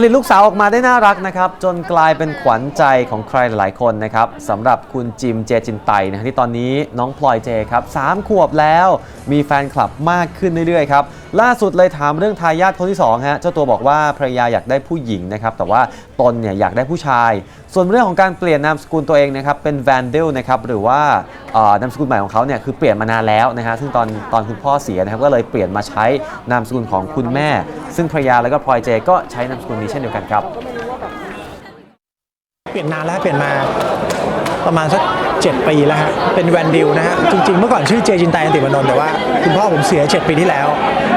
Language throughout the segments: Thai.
ผลิตลูกสาวออกมาได้น่ารักนะครับ จนกลายเป็นขวัญใจของใครหลายๆคนนะครับสำหรับคุณจิมเจจินไตนะฮะที่ตอนนี้น้องพลอยเจครับสามขวบแล้ว มีแฟนคลับมากขึ้นเรื่อยๆครับล่าสุดเลยถามเรื่องทายาทคนที่2ฮะเจ้าตัวบอกว่าภรรยาอยากได้ผู้หญิงนะครับแต่ว่าตนเนี่ยอยากได้ผู้ชาย ส่วนเรื่องของการเปลี่ยนนามสกุลตัวเองนะครับเป็นแวนเดลนะครับหรือว่านามสกุลใหม่ของเขาเนี่ยคือเปลี่ยนมานานแล้วนะฮะซึ่งตอนตอนคุณพ่อเสียนะครับก็เลยเปลี่ยนมาใช้นามสกุลของคุณแม่ ซึ่งภรรยาแล้วก็พลอยเจก็ใช้นามสกุลนี้เช่นเดียวกันครับ เปลี่ยนนานแล้วเปลี่ยนมา ประมาณสัก7ปีแล้วฮะเป็นแวนดิลนะฮะจริงๆ เมื่อก่อนชื่อเจจินไตอันติมานนท์แต่ว่าคุณพ่อผมเสีย 7 ปีที่แล้ว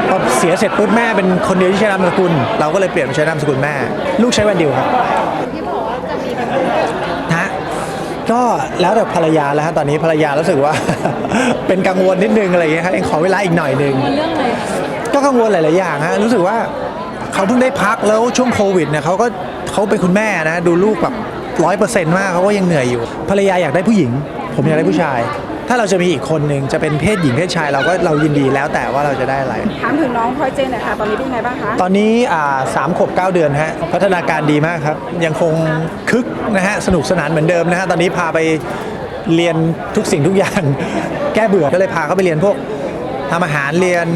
พอเสียเสร็จปุ๊บแม่เป็นคนเดียวที่ใช้นามสกุล เราก็เลยเปลี่ยนมาใช้นามสกุลแม่ ลูกใช้แวนดิลครับฮะก็แล้วแต่ภรรยาแล้วฮะตอนนี้ภรรยารู้สึกว่า เป็นกังวลนิดนึงอะไรอย่างเงี้ยฮะยังขอเวลาอีกหน่อยนึงก็กังวลหลาย ๆ อย่างฮะรู้สึกว่าเขาเพิ่งได้พักแล้วช่วงโควิดเนี่ยเขาก็เขาเป็นคุณแม่นะดูลูกแบบ ร้อยเปอร์เซ็นต์มากเขาก็ยังเหนื่อยอยู่ ภรรยาอยากได้ผู้หญิง ผมอยากได้ผู้ชาย ถ้าเราจะมีอีกคนหนึ่งจะเป็นเพศหญิงเพศชายเราก็เรายินดีแล้วแต่ว่าเราจะได้อะไร ถามถึงน้องพลอยเจนหน่อยค่ะตอนนี้เป็นยังไงบ้างคะตอนนี้อ่าสามขวบเก้าเดือนฮะพัฒนาการดีมากครับ ยังคงคึกนะฮะสนุกสนานเหมือนเดิมนะฮะตอนนี้พาไปเรียนทุกสิ่งทุกอย่าง แก้เบื่อก็เลยพาเขาไปเรียนพวกทำอาหารเรียน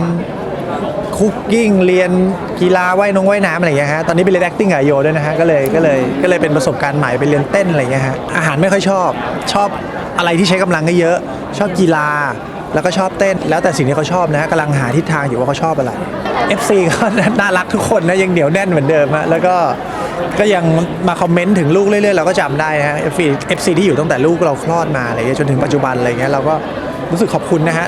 คุกกิ้งเรียนกีฬาว่ายนองว่ายน้ำอะไรอย่างเงี้ยฮะตอนนี้ไปเรียน acting กับโยด้วยนะฮะก็เลยก็เลยก็เลยเป็นประสบการณ์ใหม่ไปเรียนเต้นอะไรอย่างเงี้ยฮะอาหารไม่ค่อยชอบชอบอะไรที่ใช้กำลังก็เยอะ ชอบกีฬาแล้วก็ชอบเต้นแล้วแต่สิ่งที่เขาชอบนะฮะกำลังหาทิศทางอยู่ว่าเขาชอบอะไร FC ก็น่ารักทุกคนนะยังเหนียวแน่นเหมือนเดิมฮะแล้วก็ก็ยังมาคอมเมนต์ถึงลูกเรื่อยๆเราก็จำได้นะฮะ FC FC ที่อยู่ตั้งแต่ลูกเราคลอดมาอะไรเงี้ยจนถึงปัจจุบันอะไรเงี้ยเราก็รู้สึกขอบคุณนะฮะ